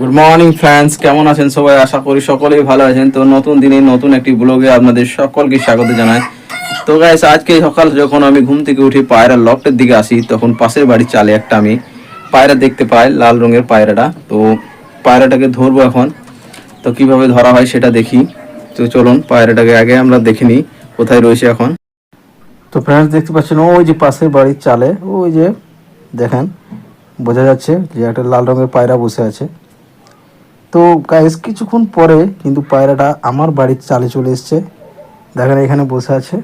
Good morning friends কেমন আছেন সবাই? আশা করি সকলেই ভালো আছেন। তো নতুন দিনে নতুন একটি ব্লগে আপনাদের সকলকে স্বাগত জানাই। তো গাইস আজকে সকাল যখন আমি ঘুম থেকে উঠে পায়রা লফটের দিকে আসি, তখন পাশের বাড়ির চালে একটা আমি পায়রা দেখতে পাই, লাল রঙের পায়রাটা। তো পায়রাটাকে ধরবো এখন। তো কীভাবে ধরা হয় সেটা দেখি। তো চলুন, পায়রাটাকে আগে আমরা দেখে নিই, কোথায় রয়েছে এখন। তো ফ্রেন্ডস দেখতে পাচ্ছেন, ওই যে পাশের বাড়ির চালে, ওই যে দেখেন, বোঝা যাচ্ছে যে একটা লাল রঙের পায়রা বসে আছে। তো গাইস কিছুক্ষণ পরে কিন্তু পায়রাটা আমার বাড়ির চালে চলে এসছে। দেখেন এখানে বসে আছে।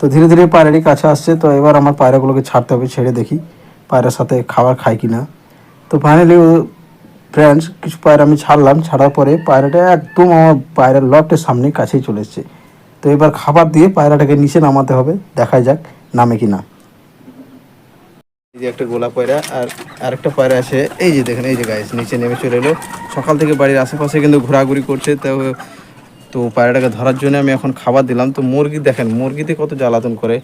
তো ধীরে ধীরে পায়রাটি কাছে আসছে। তো এবার আমার পায়রাগুলোকে ছাড়তে হবে, ছেড়ে দেখি পায়রার সাথে খাবার খায় কি না তো ফাইনালি ফ্রেন্ডস কিছু পায়রা আমি ছাড়লাম। ছাড়ার পরে পায়রাটা একদম আমার পায়রার লটের সামনে কাছেই চলে এসছে। তো এবার খাবার দিয়ে পায়রাটাকে নিচে নামাতে হবে। দেখা যাক নামে কি না এই যে একটা গোলাপ পায়রা আর আরেকটা পায়রা আছে। এই যে দেখেন, এই যে নিচে নেমে চলে এলো। সকাল থেকে বাড়ির আশেপাশে কিন্তু ঘোরাঘুরি করছে, তো তো পায়রাটাকে ধরার জন্য আমি এখন খাবার দিলাম। তো মুরগি দেখেন, মুরগিতে কত জ্বালাতন করে।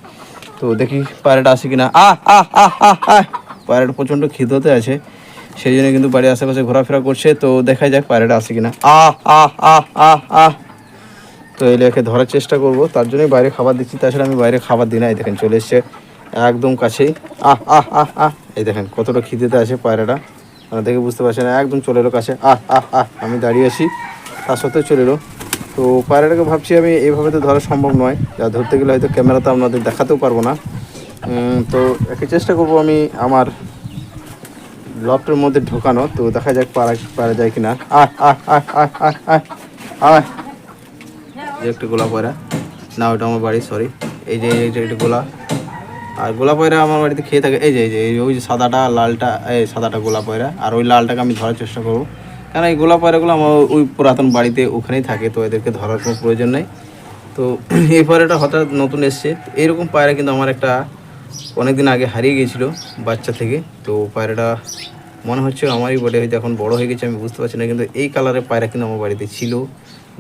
তো দেখি পায়রাটা আসে কিনা। আহ আহ আহ আহ পায়রাটা প্রচণ্ড খিদতে আছে। সেই জন্য কিন্তু বাড়ির আশেপাশে ঘোরাফেরা করছে। তো দেখা যাক পায়রাটা আসে কিনা। আহ আহ আহ আহ আহ! তো এলে ধরার চেষ্টা করব। তার জন্যই বাইরে খাবার দিচ্ছি। তাছাড়া আমি বাইরে খাবার এই দেখেন চলে এসছে। একদম কাছেই আহ আহ আহ আহ এই দেখেন কতটা খিদেতে আছে পায়রাটা আপনারা দেখে বুঝতে পারছেন একদম চলে এলো কাছে আহ আহ আহ আমি দাঁড়িয়ে আছি তার সত্ত্বেও চলে এলো তো পায়রাটাকে ভাবছি আমি এইভাবে তো ধরা সম্ভব নয় যা ধরতে গেলে হয়তো ক্যামেরাতে আপনাদের দেখাতেও পারব না তো একে চেষ্টা করব আমি আমার লফটের মধ্যে ঢোকানো তো দেখা যাক পারা পারা যায় কিনা আহ আহ আহ আহ আহ আহ আহ একটা গোলা পয়রা না ওটা আমার বাড়ি সরি এই যে এই যে একটা গোলা আর গোলাপ পয়রা আমার বাড়িতে খেয়ে থাকে। এই যে এই যে ওই যে সাদাটা, লালটা, এই সাদাটা গোলাপ পয়রা। আর ওই লালটাকে আমি ধরার চেষ্টা করব। কারণ এই গোলাপ পয়রাগুলো আমার ওই পুরাতন বাড়িতে ওখানেই থাকে, তো এদেরকে ধরার কোনো প্রয়োজন নেই। তো এই পায়রাটা হঠাৎ নতুন এসছে। এইরকম পায়রা কিন্তু আমার একটা অনেক দিন আগে হারিয়ে গিয়েছিল বাচ্চা থেকে। তো পায়রাটা মনে হচ্ছে আমারই বডি হয়তো এখন বড় হয়ে গেছে, আমি বুঝতে পারছি না। কিন্তু এই কালারের পায়রা কিন্তু আমার বাড়িতে ছিল,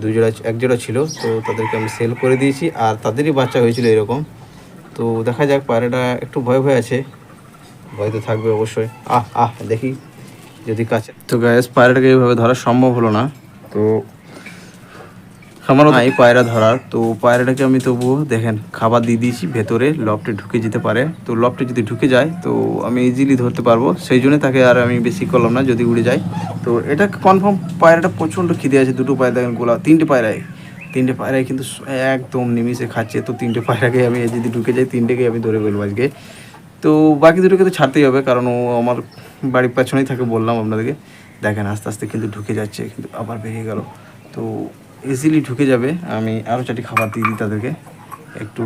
দুই জোড়া, এক জোড়া ছিল। তো তাদেরকে আমি সেল করে দিয়েছি। আর তাদেরই বাচ্চা হয়েছিল এরকম। তো দেখা যাক পায়রাটা একটু ভয় ভয় আছে। ভয় তো থাকবে অবশ্যই। আহ আহ দেখি যদি কাছে। তো গ্যাস পায়রাটাকে এইভাবে ধরা সম্ভব হলো না। তো আমারও নাই পায়রা ধরার। তো পায়রাটাকে আমি তবুও দেখেন খাবার দিয়ে দিয়েছি ভেতরে লফটে ঢুকে যেতে পারে। তো লফটে যদি ঢুকে যায় তো আমি ইজিলি ধরতে পারব। সেই জন্য তাকে আর আমি বেশি করলাম না যদি উড়ে যায়। তো এটা কনফার্ম পায়রাটা প্রচণ্ড খিদে আছে দুটো পায়রা দেখেন গোলা তিনটে পায়রায় তিনটে পায়রায় কিন্তু একদম নিমিষে খাচ্ছে। তো তিনটে পায়রাকে আমি যদি ঢুকে যাই তিনটেকে আমি ধরে ফেলব আজকে। তো বাকি দুটোকে তো ছাড়তেই হবে, কারণ ও আমার বাড়ির পেছনেই থাকে বললাম আপনাদেরকে। দেখেন, আস্তে আস্তে কিন্তু ঢুকে যাচ্ছে, কিন্তু আবার বেরিয়ে গেল। তো ইজিলি ঢুকে যাবে। আমি আরও চারটি খাবার দিয়ে দিই তাদেরকে। একটু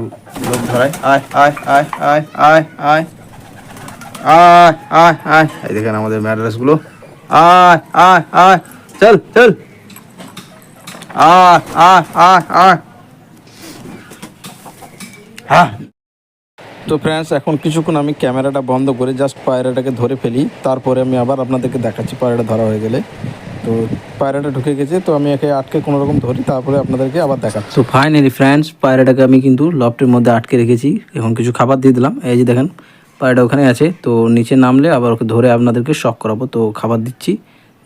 লোক ধরাই আয় আয় আয় আয় আয় আয়। আয় আয় আয়। দেখেন আমাদের ম্যাড্রেসগুলো। আয় আয় আয়। চল চল। আয় তো ফ্রেন্ডস এখন কিছুক্ষণ আমি ক্যামেরাটা বন্ধ করে জাস্ট পায়রাটাকে ধরে ফেলি। তারপরে আমি আবার আপনাদেরকে দেখাচ্ছি পায়রাটা ধরা হয়ে গেলে। তো পায়রাটা ঢুকে গেছে, তো আমি একে আটকে কোনো রকম ধরি, তারপরে আপনাদেরকে আবার দেখাচ্ছি। তো ফাইনালি ফ্রেন্ডস পায়রাটাকে আমি কিন্তু লফটের মধ্যে আটকে রেখেছি। এখন কিছু খাবার দিয়ে দিলাম। এই যে দেখেন, পায়রাটা ওখানে আছে। তো নিচে নামলে আবার ওকে ধরে আপনাদেরকে শখ করাবো। তো খাবার দিচ্ছি।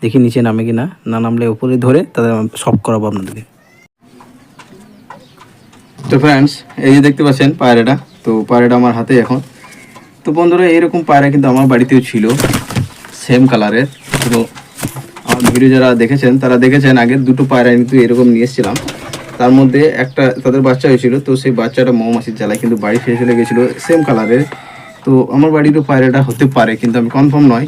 দেখি নিচে নামে কি না না নামলে উপরে ধরে তাদের শক করাবো আপনাদেরকে। তো ফ্রেন্ডস এই যে দেখতে পাচ্ছেন পায়রাটা, তো পায়রাটা আমার হাতে এখন। তো বন্ধুরা, এরকম পায়রা কিন্তু আমার বাড়িতেও ছিল সেম কালারের তো আমার ভিডিও যারা দেখেছেন, তারা দেখেছেন, আগে দুটো পায়রা কিন্তু এরকম নিয়ে এসেছিলাম। তার মধ্যে একটা তাদের বাচ্চা হয়েছিল, তো সেই বাচ্চাটা মৌমাছির জ্বালায় কিন্তু বাড়ি ফিরে চলে গেছিল সেম কালারের তো আমার বাড়িরও পায়রাটা হতে পারে, কিন্তু আমি কনফার্ম নয়।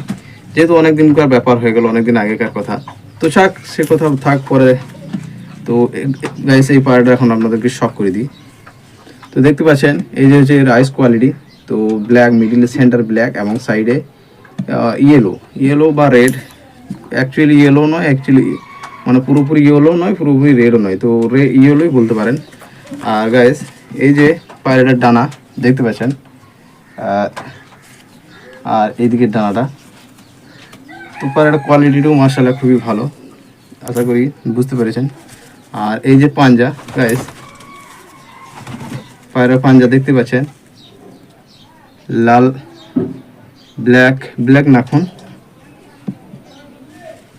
যেহেতু অনেক দিনকার ব্যাপার হয়ে গেল অনেক দিন আগেকার কথা। তো থাক, সে কথা থাক পরে। তো গাইস এই পায়রাটা এখন আপনাদেরকে শখ করে দিই। তো দেখতে পাচ্ছেন, এই যে হচ্ছে রাইস কোয়ালিটি তো ব্ল্যাক মিডিল সেন্টার ব্ল্যাক এবং সাইডে ইয়েলো ইয়েলো বা রেড অ্যাকচুয়ালি ইয়েলো নয় অ্যাকচুয়ালি মানে পুরোপুরি ইয়েলো নয়, পুরোপুরি রেডও নয়। তো রে ইয়েলোই বলতে পারেন। আর গাইস এই যে পায়রাটার ডানা, দেখতে পাচ্ছেন? আর এইদিকের ডানাটা। তো পায়রাটার কোয়ালিটিটাও মার্শাল্লাহ খুবই ভালো। আশা করি বুঝতে পেরেছেন। আর এই যে পাঞ্জা গাইস পায়রা পাঞ্জা দেখতে পাচ্ছেন। লাল ব্ল্যাক ব্ল্যাক নাখুন।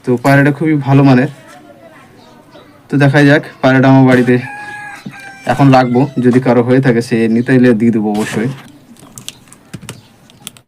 তো পায়রাটা খুবই ভালো মানের। তো দেখা যাক, পায়রাটা আমার বাড়িতে এখন রাখব। যদি কারও হয়ে থাকে, সে নিতে দিয়ে দেবো অবশ্যই।